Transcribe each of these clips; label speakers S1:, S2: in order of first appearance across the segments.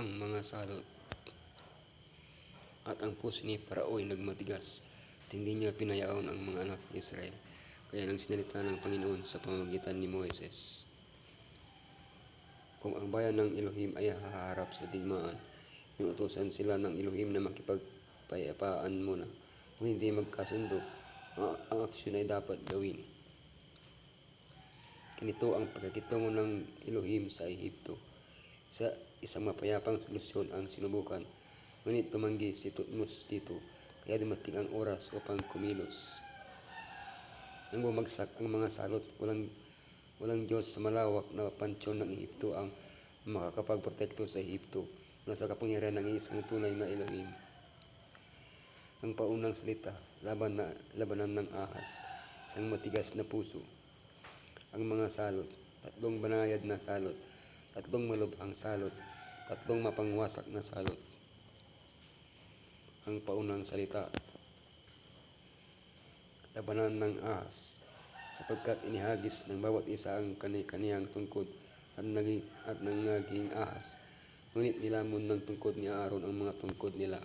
S1: ang mga salot. At ang puso ni Parao ay nagmatigas at hindi niya pinayaon ang mga anak ni Israel. Kaya nang sinalita ng Panginoon sa pamamagitan ni Moises. Kung ang bayan ng Elohim ay haharap sa digmaan, inuutosan sila ng Elohim na makipagpayapaan muna. Kung hindi magkasundo, ang, ang aksyon ay dapat gawin. Ganito ang pagkakitungo ng Elohim sa Ehipto. Sa isang mapayapang solusyon ang sinubukan, ngunit tumanggi si Tutmos dito, kaya dumating ang oras upang kumilos. Nang bumagsak ang mga salot, walang, walang Diyos sa malawak na pansyon ng Ehipto ang makakapagprotekto sa Ehipto mula sa kapangyarihan ng isang tunay na Elohim. Ang paunang salita, laban na, labanan ng ahas, isang matigas na puso. Ang mga salot, tatlong banayad na salot, tatlong malubhang salot, tatlong mapangwasak na salot. Ang paunang salita, labanan ng ahas, sapagkat inihagis ng bawat isa ang kani-kaniyang tungkod at naging, at nangaging ahas. Ngunit nilamon ng tungkod ni Aaron ang mga tungkod nila.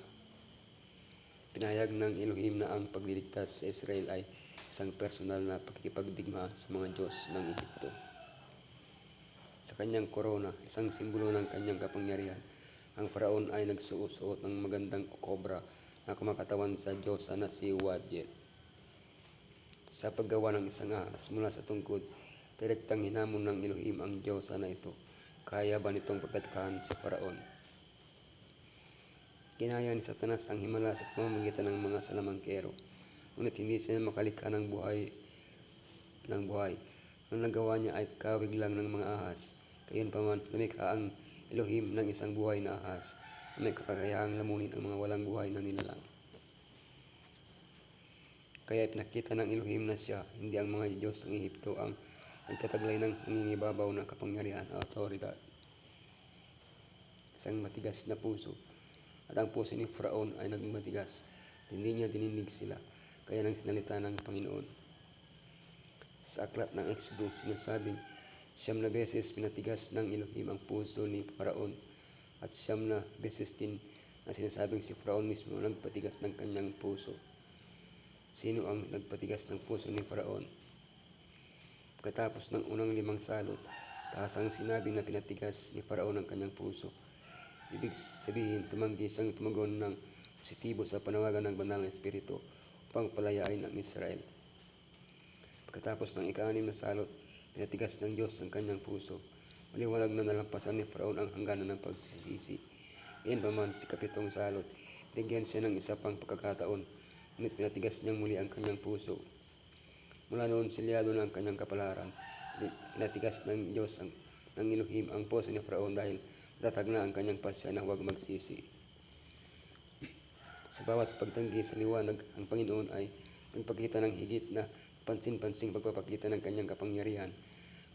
S1: Pinahayag ng Elohim na ang pagliligtas sa Israel ay isang personal na pakikipagdigma sa mga Diyos ng Ehipto. Sa kanyang korona, isang simbolo ng kanyang kapangyarihan, ang paraon ay nagsuot-suot ng magandang kobra na kumakatawan sa Diyos na si Wadjet. Sa paggawa ng isang ahas mula sa tungkod, direktang hinamon ng Elohim ang Diyos na ito. Kaya ba nitong protektahan si Paraon? Kinaya ni Satanas ang himala sa pamamagitan ng mga salamangkero, ngunit hindi siya makalikha ng buhay ng buhay. Ang nagawa niya ay kawig lang ng mga ahas. Kayon pa man, lumikha ang Elohim ng isang buhay na ahas na may kakayahang lamunin ang mga walang buhay na nilalang. Kaya pinakita ng Elohim na siya, hindi ang mga Diyos ng Ehipto ang nagtataglay ng nangingibabaw na kapangyarihan o otoridad. Isang matigas na puso. At ang puso ni Faraon ay nagmatigas at hindi niya dininig sila. Kaya nang sinalita ng Panginoon. Sa aklat ng Exodus, sinasabing, siyam na beses pinatigas ng Elohim ang puso ni Faraon at siyam na beses din na sinasabing si Faraon mismo nagpatigas ng kanyang puso. Sino ang nagpatigas ng puso ni Faraon? Pagkatapos ng unang limang salot, taas ang sinabi na pinatigas ni Faraon ang kanyang puso. Ibig sabihin, tumanggi siyang tumagon ng positibo sa panawagan ng banal na espiritu upang palayain ang Israel. Pagkatapos ng ika-anim na salot, pinatigas ng Diyos ang kanyang puso. Maliwalag na nalampasan ni Faraon ang hangganan ng pagsisisi. Iyan pa man si kapitong salot, bigyan siya ng isa pang pagkakataon, ngunit pinatigas niyang muli ang kanyang puso. Mula noon silyado na ang kanyang kapalaran. Pinatigas ng Diyos ang, ng Elohim ang puso ni Faraon dahil tatag na ang kanyang pasya na huwag magsisi. Sa bawat pagtanggi sa liwanag, ang Panginoon ay nagpakita ng higit na pansin-pansing pagpapakita ng kanyang kapangyarihan.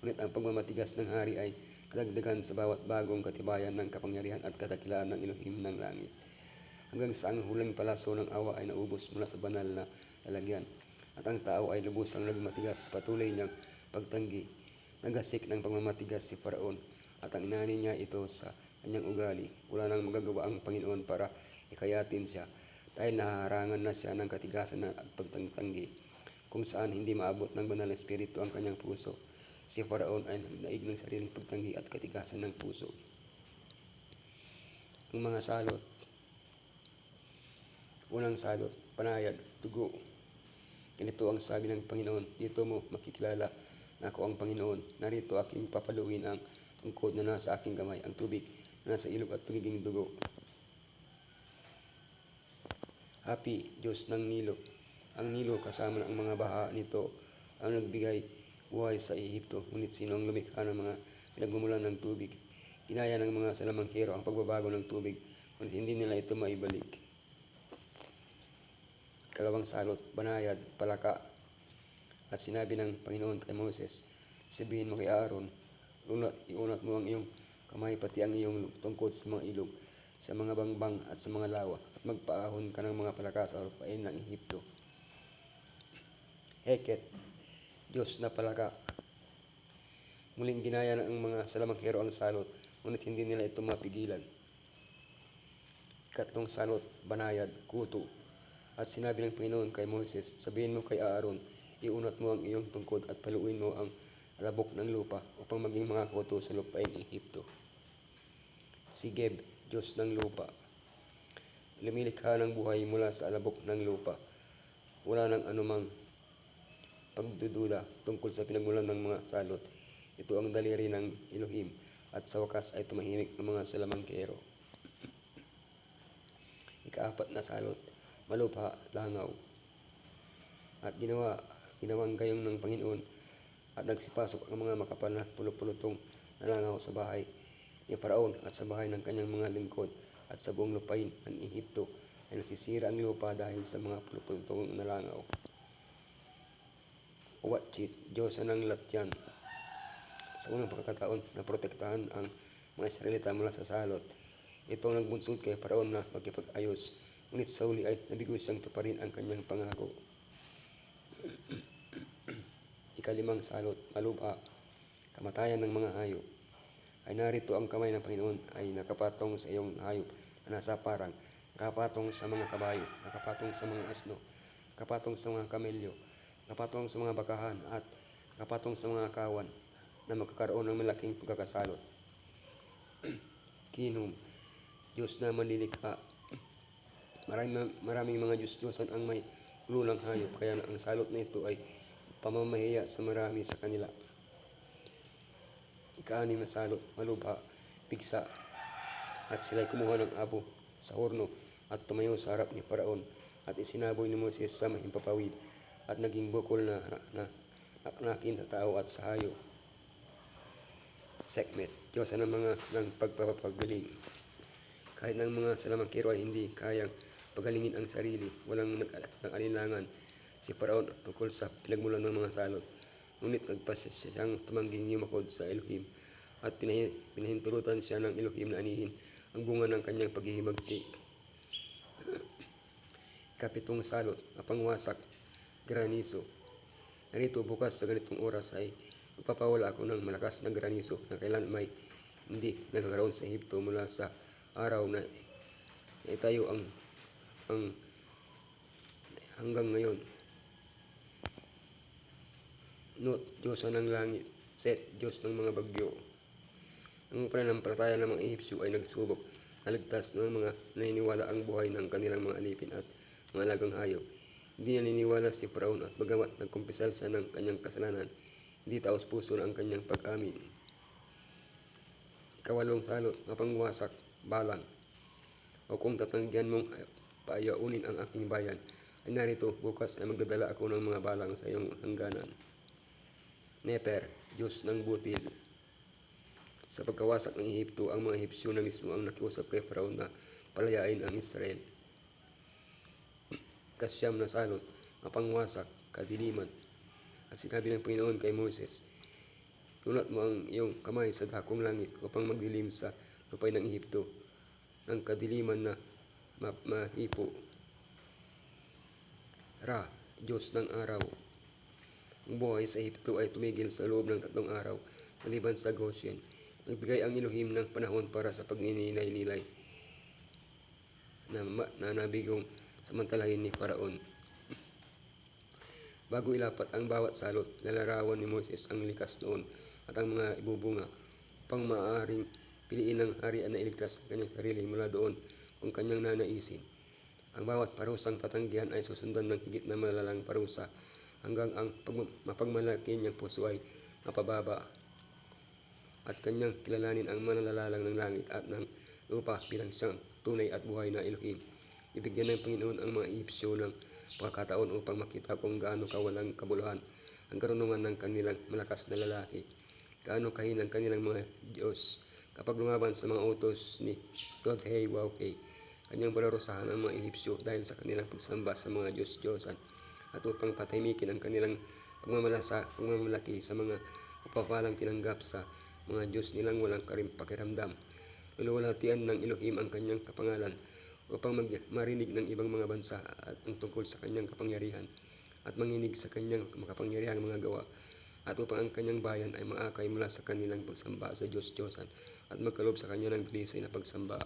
S1: Ngunit ang pagmamatigas ng hari ay kadagdagan sa bawat bagong katibayan ng kapangyarihan at katakilaan ng Elohim ng langit. Hanggang sa ang huling palaso ng awa ay naubos mula sa banal na lalagyan. At ang tao ay lubusang nagmatigas sa patuloy niyang pagtanggi. Nagasik ng pagmamatigas si Faraon at ang inani niya ito sa kanyang ugali. Wala nang magagawa ang Panginoon para ikayatin siya dahil nahaharangan na siya ng katigasan at pagtangtanggi kung saan hindi maabot ng banal na espiritu ang kanyang puso. Si Faraon ay nagdaig ng sariling pagtanggi at katigasan ng puso. Ang mga salot Unang salot, panayag, dugo. Ganito ang sabi ng Panginoon, dito mo makikilala na ako ang Panginoon. Narito aking papaluin ang tungkod na nasa aking kamay, ang tubig na nasa ilog at pagiging dugo. Happy, Diyos ng Nilo. Ang Nilo kasama ng mga baha nito ang nagbigay buhay sa Ehipto. Ngunit sino ang lumikha ng mga pinagmumulan ng tubig? Kinaya ng mga salamangkero ang pagbabago ng tubig, ngunit hindi nila ito maibalik. Kalawang salot, banayad, palaka. At sinabi ng Panginoon kay Moses, sabihin mo kay Aaron, unat, iunat mo ang iyong kamay pati ang iyong tungkod sa mga ilog, sa mga bangbang at sa mga lawa, at magpaahon ka ng mga palaka sa lupain ng Ehipto. Heket, Diyos na palaka. Muling ginaya ng mga salamangkero ang salot, ngunit hindi nila ito mapigilan. Ikatlong salot, banayad, kuto. At sinabi ng Panginoon kay Moses, sabihin mo kay Aaron, iunat mo ang iyong tungkod at paluin mo ang alabok ng lupa upang maging mga kuto sa lupain ng Ehipto. Si Geb, Diyos ng lupa. Lumilikha ng buhay mula sa alabok ng lupa. Wala nang anumang pagdududa tungkol sa pinagmulan ng mga salot. Ito ang daliri ng Elohim at sa wakas ay tumahimik ng mga salamangkero. Ikaapat na salot, malupa, langaw. At ginawa, ginawang gayong ng Panginoon at nagsipasok ang mga makapal na pulupulutong na langaw sa bahay ni Paraon at sa bahay ng kanyang mga lingkod at sa buong lupain ng Ehipto ay nasisira ang lupa dahil sa mga pulupulutong na langaw. Uwatchit, Diyos ng Latyan. Sa unang pagkakataon na protektahan ang mga Israelita mula sa salot, ito ang nagbunsod kay Paraon na magkipag-ayos, ngunit sa huli ay nabigo siyang tuparin ang kanyang pangako. Ikalimang salot, malupa, kamatayan ng mga hayop. Ay narito ang kamay ng Panginoon ay nakapatong sa iyong hayop na nasa parang, nakapatong sa mga kabayo, nakapatong sa mga asno, nakapatong sa mga kamelyo, nakapatong sa mga bakahan at nakapatong sa mga kawan na magkakaroon ng malaking pagkakasalot. Kinum, Diyos na manlilikha. Maraming, maraming mga Diyos-Diyosan ang may lulang hayop, kaya na ang salot na ito ay pamamahiya sa marami sa kanila. Ikaanim na salot, malupa, pigsa, at sila'y kumuha ng abo sa horno at tumayo sa harap ni Paraon at isinaboy ni Moses sa mahimpapawid at naging bukol na, na, na naknakin sa tao at sa hayop. Sekmet, Diyos ng mga ng pagpapagaling. Kahit ng mga salamangkero ay hindi kayang pagalingin ang sarili, walang nag-alinlangan si Paraon tungkol sa pinagmulan ng mga salot. Ngunit nagpasya siyang tumangging yumakod sa Elohim at pinahi, pinahintulutan siya ng Elohim na anihin ang bunga ng kanyang paghihimagsik. Kapitong salot, apangwasak, graniso. Narito bukas sa ganitong oras ay magpapawala ako ng malakas na graniso na kailan may hindi nagkakaroon sa Ehipto mula sa araw na itayo ang ang hanggang ngayon. Note, Diyos ng langit. Set, Diyos ng mga bagyo. Ang pananampalataya ng mga Ehipsyo ay nagsubok naligtas ng mga naniniwala ang buhay ng kanilang mga alipin at mga alagang hayop. Hindi naniniwala si Paraon at bagamat nagkumpisal siya ng kanyang kasalanan, hindi taos puso ang kanyang pag-amin. Ikawalong salot, mapangwasak, balang. O kung tatanggihan mong paayaunin ang aking bayan, ay narito bukas ay magdadala ako ng mga balang sa iyong hangganan. Neper, Diyos ng butil. Sa pagkawasak ng Ehipto, ang mga Ehipsyo na mismo ang nakiusap kay Pharaoh na palayain ang Israel. Kasyam na salot, mapangwasak, kadiliman. At sinabi ng Panginoon kay Moses, Tunat mo ang iyong kamay sa dakong langit upang magdilim sa lupay ng Ehipto ng kadiliman na ma- mahipo. Ra, Diyos ng araw. Ang buhay sa Ehipto ay tumigil sa loob ng tatlong araw, maliban sa Goshen. Nagbigay ang Elohim ng panahon para sa pagninilay-nilay na, na nabigong samantalahin ni Paraon. Bago ilapat ang bawat salot, lalarawan ni Moses ang likas noon at ang mga ibubunga pang maaaring piliin ng hari na iligtas ang kanyang sarili mula doon kung kanyang nanaisin. Ang bawat parusang tatanggihan ay susundan ng higit na malalang parusa hanggang ang pag- mapagmalaki niyang puso ay mapababa at kanyang kilalanin ang manalalalang ng langit at ng lupa bilang siyang tunay at buhay na Elohim. Ibigyan ng Panginoon ang mga Ehipsyo ng pagkakataon upang makita kung gaano kawalang kabuluhan ang karunungan ng kanilang malakas na lalaki. Gaano kahinang kanilang mga Diyos kapag lumaban sa mga utos ni God Hey Wow Hey. Kanyang palarusahan ang mga Ehipsyo dahil sa kanilang pagsamba sa mga Diyos-Diyosan at upang patahimikin ang kanilang pagmamalasa, pagmamalaki sa mga kapapalang tinanggap sa mga Diyos nilang walang karim pakiramdam. Luluwalhatian ng Elohim ang kanyang kapangalan upang mag marinig ng ibang mga bansa at ang tungkol sa kanyang kapangyarihan at manginig sa kanyang makapangyarihang mga gawa at upang ang kanyang bayan ay maakay mula sa kanilang pagsamba sa Diyos-Diyosan at magkalob sa kanya ng dilisay na pagsamba.